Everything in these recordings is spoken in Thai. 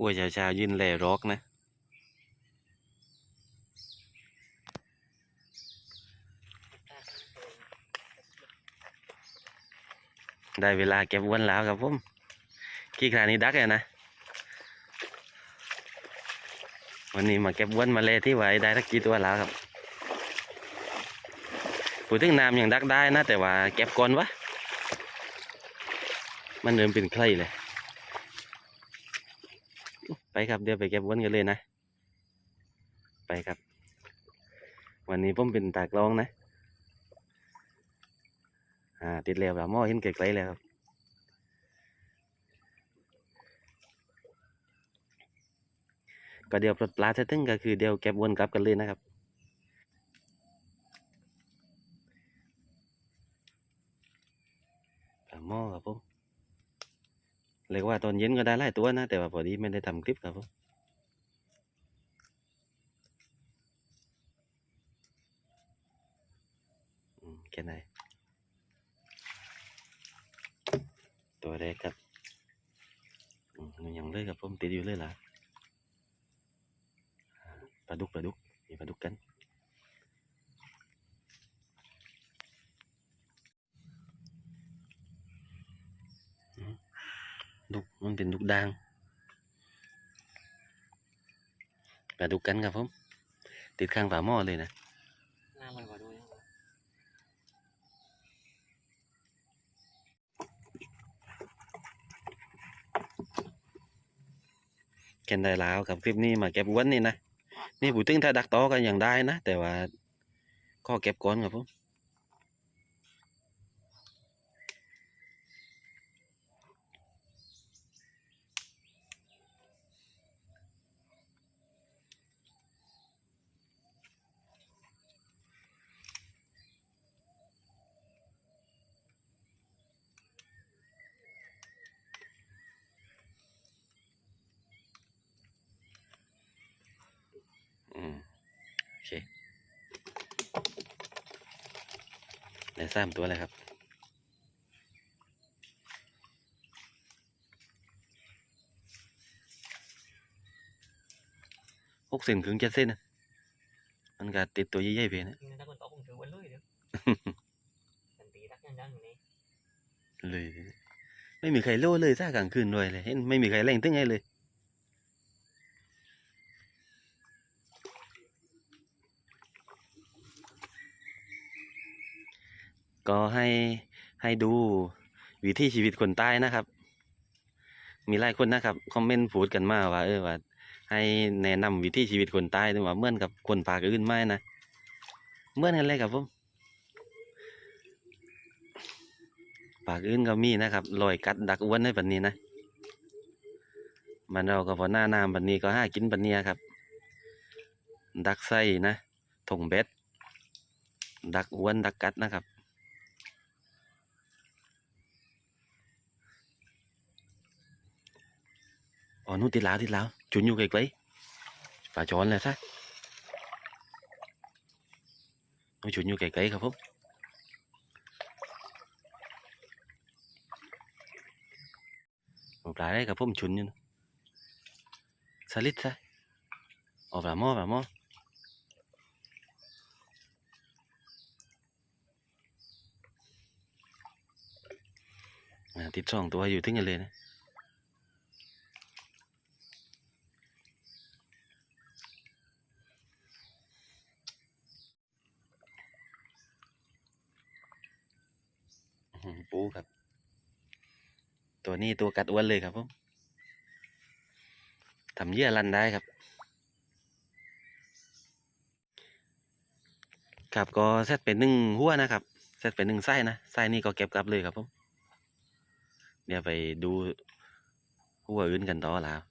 อ้วยชาวๆยืนแลรอกนะ ได้เวลาเก็บอ้วนแล้วครับผมขี้ครานี้ดักเลยนะ วันนี้มาเก็บอ้วนมาเลที่ไว้ได้ทักกี่ตัวแล้วครับพูดถึงน้ำยังดักได้นะ แต่ว่าเก็บก่อนวะ มันเริ่มเป็นใครเลย ไปครับเดี๋ยวไปเก็บวนกันเลยนะ ไปครับ วันนี้ผมเป็นตากลองนะ อ่า ติดแล้วแบบหม้อเห็นไกลๆแล้วครับก็เดี๋ยวปลดปลาเสร็จถึงก็คือเดี๋ยวเก็บวนกลับกันเลยนะครับปลาหม้อครับผม เรียกว่าตอนเย็นก็ได้หลายตัวนะ แต่ว่าพอดีไม่ได้ทำคลิปครับผมแค่ไหนตัวแรกครับยังเลยครับผมติดอยู่เลยล่ะอ่าปลาดุกปลาดุกมีปลาดุกกันอืม ดุกมันเป็นดุกด่างปลาดุกกันครับผม ติดข้างฝาหม้อเลยนะหน้ามันกว่าด้วยแค่ได้แล้วกับคลิปนี้มาเก็บวันนี่นะ นี่ผู้ถึงถ้าดักต่อกันอย่างได้นะ แต่ว่าก็เก็บก่อนครับผม อืมโอ เคได้สามตัวเลยครับหกเซนครึ่งเจ็ดเส้นนะมันก็ติดตัวใหญ่ๆไปนะนี่ถ้าคนโตคงถือวันเลยเดี๋ยวสันตีรักยันยันอยู่นี่เลย ไม่มีใครโล่เลยซากลางคืนด้วยเลยเห็นไม่มีใครแรงตึ้งไงเลย ก็ให้ให้ดูวิถีชีวิตคนใต้นะครับ มีหลายคนนะครับคอมเมนต์พูดกันมาว่าเออว่าให้แนะนำวิถีชีวิตคนใต้ด้วยว่าเหมือนกับคนภาคอื่นไหมนะเหมือนกันเลยครับผมภาคอื่นก็มีนะครับลอยกัดดักอ้วนในปันนี้นะมันเราก็พอหน้าน้ำปันนี้ก็ห้ากินปันเนี้ยครับ ดักไส้นะถงเบ็ดดักอ้วนดักกัดนะครับ อ๋อนู่นติดแล้วติดแล้วจุนอยู่ไกลๆป่าจอนเลยซะนู่นจุนอยู่ไกลๆครับผมหมอปลาได้ครับผมชุนอยู่นะสลิดซะออกปลาหม้อปลาหม้ออ่าติดสองตัวอยู่ถึงกันเลยนะ อื้อหือปูครับ ตัว นี้ตัวกัดอ้วนเลยครับผมทำเยื่อรันได้ครับ ครับก็เซตเป็นหนึ่งหัวนะครับเซตเป็นหนึ่งไส้นะไส้นี่ก็เก็บกลับเลยครับผมเดี๋ยวไปดูหัวอื่นกันต่อแล้ว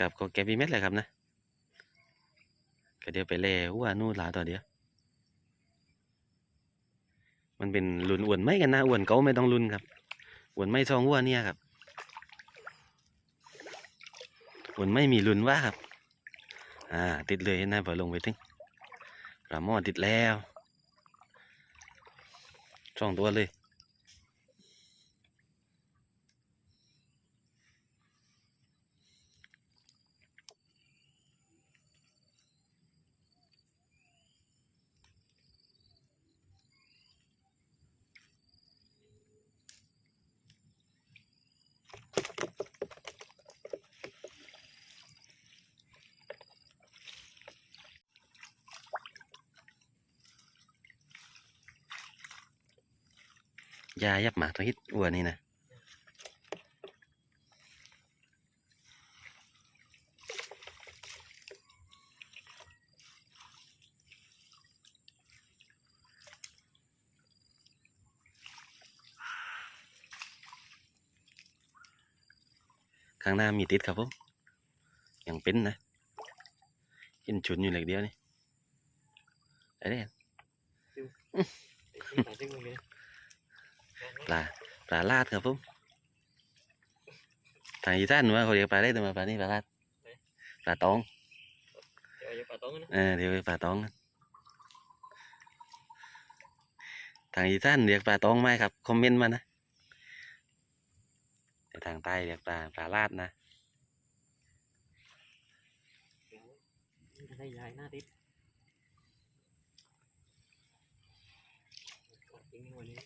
กับก็แกบอีเม็ดเลยครับนะก็เดี๋ยวไปเล่หัวนู่นหลาต่อเดียว มันเป็นลุนอ้วนไม่กันนะอ้วนเกาไม่ต้องลุนครับอ้วนไม่ซองหัวเนี่ยครับฝนไม่มีลุนว่าครับ อ่า ติดเลยนะพอลงไปถึงปลาหม้อติดแล้วสองตัวเลย ยายับหมากตัวฮิตอ้วนนี่นะ ข้างหน้ามีติดครับผมยังเป็นนะเห็นชุนอยู่เหล็กเดียวนี่ไอ้เนี่ยนี่ต่างซึ่งตรงนี้ปลาปลาลาดครับผมทางอีสานว่าเขาเรียกปลาได้แต่มาปลานี่ปลาลาดปลาตองเดี๋ยวอย่าปาต้องนะเออเดี๋ยวปลาตองนะทางอีสานเรียกปลาตองไหมครับคอมเมนต์มานะแต่ ทางใต้เรียกปลาปลาลาดนะจะได้ย้ายหน้าติดจริงวันนี้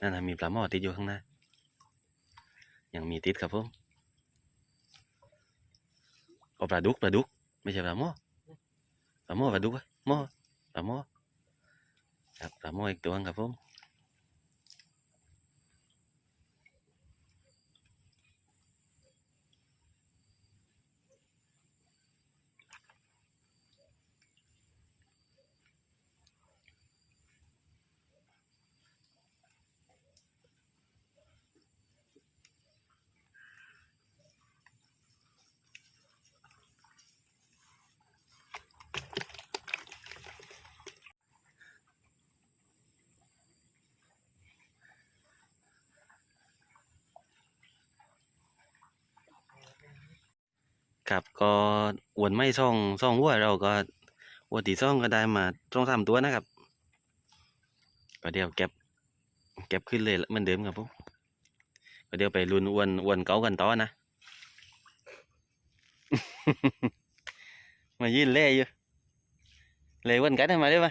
นั่นนะมีปลาหม้อติดอยู่ข้างหน้า ยังมีติดครับผมเอาปลาดุกปลาดุก ไม่ใช่ปลาหม้อปลาหม้อปลาดุกอะหม้อปลาหม้อครับปลาหม้ออีกตัวครับผม ครับก็อวนไม่ซ่องซ่องวัวเราก็วัวตีซ่องก็ได้มาซ่องสามตัวนะครับ ก็เดี๋ยวเก็บเก็บขึ้นเลยเหมือนเดิมครับผมก็เดี๋ยวไปรุนอวนอวนเก้ากันต่อนะ มายืนเล่อยู่เล่อวนกันให้มาได้ไหม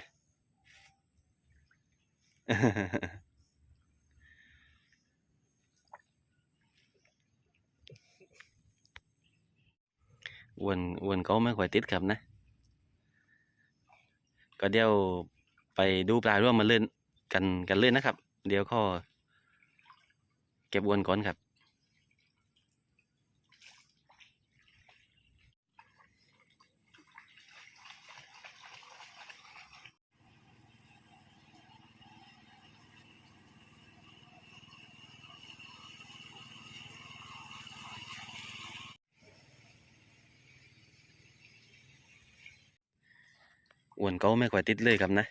อวนอวนเขาไม่ค่อยติดครับนะ ก็เดี๋ยวไปดูปลาร่วมมาเล่นกันกันเล่นนะครับ เดี๋ยวข้อเก็บอวนก่อนครับ อวนเขาไม่ค่อยติดเลยครับนะ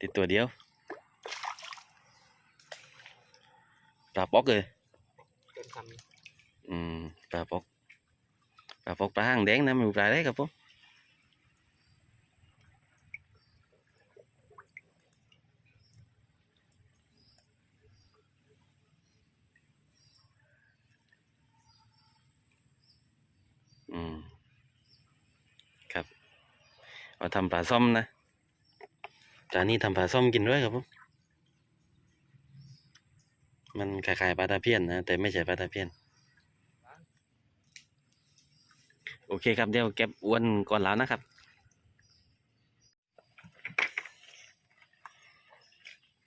ติดตัวเดียวปลาปอกเลยจนคอืมปลาปอกปลาปอกปลาหางแดงนะไมันปลาได้ครับผมอืมครับ เอาทำปลาส้มนะจานนี้ทำปลาส้มกินด้วยครับผมมันคล้ายๆปลาตะเพียนนะแต่ไม่ใช่ปลาตะเพียนโอเคครับเดี๋ยวเก็บอ้วนก่อนแล้วนะครับ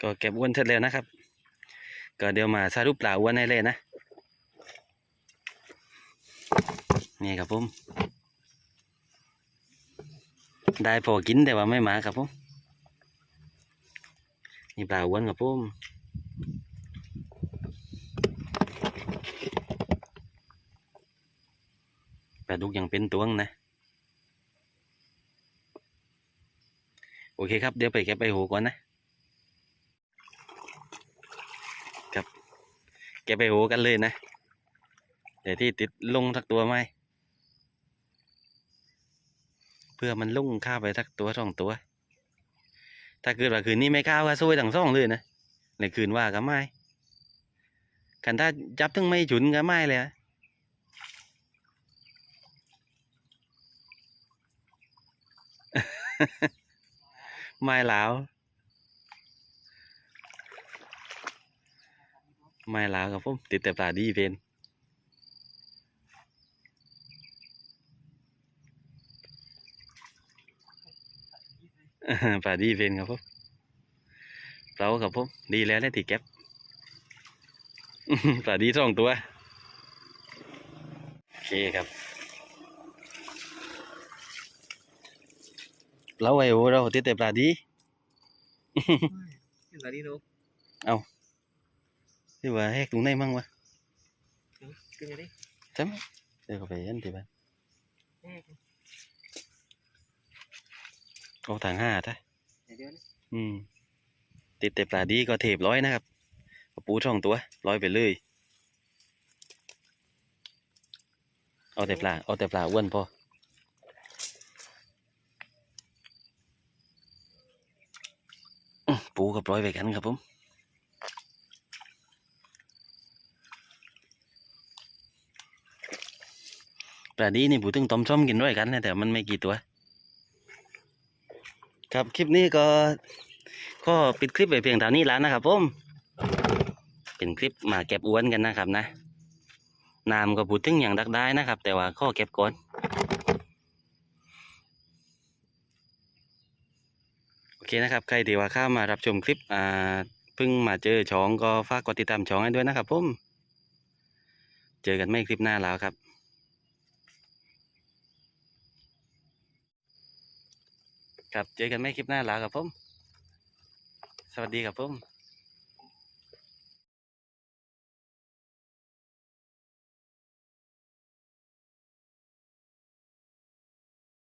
ก็เก็บอ้วนเสร็จแล้วนะครับ ก็เดี๋ยวมาสรุปปลาอ้วนให้เลยนะ นี่ครับผม ได้พอกินแต่ว่าไม่มาครับผมนี่ปลาอ้วนครับผมปลาดุกยังเป็นตัวงนะ โอเคครับ เดี๋ยวไปเก็บไปหูก่อนนะ ครับ แกไปโหกันเลยนะ เดี๋ยวที่ติดลงสักตัวไหม เพื่อมันลุ่งข้าไปสักตัวสองตัว ถ้าเกิดว่าคืนนี้ไม่ข้าวก็ซวยทั้งสองเลยนะในคืนว่าก็ไม่กันถ้าจับถึงไม่ฉุนก็ไม่เลยไม่แล้วไม่แล้วครับผมติดแต่ปลาดีเพน ปลาดีเพนครับผมเราครับผมดีแล้วได้ติเก็บปลาดีสองตัว โอเคครับเราไอ้โอเราติดแต่ปลาดีเห็นปลาดีโนที่ว่าแหกตรงไหนมั่งวะขึ้นมาดิใช่ไหมเดี๋ยวก็ไปเห็นที่บ้าน เอ๊ะเอาทางห้าท่ะเดี๋ยวเดี๋ยวนะอืม ติดแต่ปลาดีก็เทปร้อยนะครับเอาปูช่องตัวร้อยไปเลยเอาแต่ปลาเอาแต่ปลาอ้วนพออื้อปูกับร้อยไปกันครับผมปลาดีนี่ปูตึงต้มส้มกินด้วยกันนะแต่มันไม่กี่ตัว ครับคลิปนี้ก็ก็ปิดคลิปไปเพียงเท่านี้แล้วนะครับผมเป็นคลิปมาเก็บอ้วนกันนะครับนะน้ำก็พูดถึงอย่างดักได้นะครับ แต่ว่าข้อเก็บก่อนโอเคนะครับใครที่ว่าเข้ามารับชมคลิปอ่าเพิ่งมาเจอช่องก็ฝากกดติดตามช่องให้ด้วยนะครับผมเจอกันไม่คลิปหน้าแล้วครับ ครับเจอกันไม่คลิปหน้าแล้วครับผม สวัสดีครับผม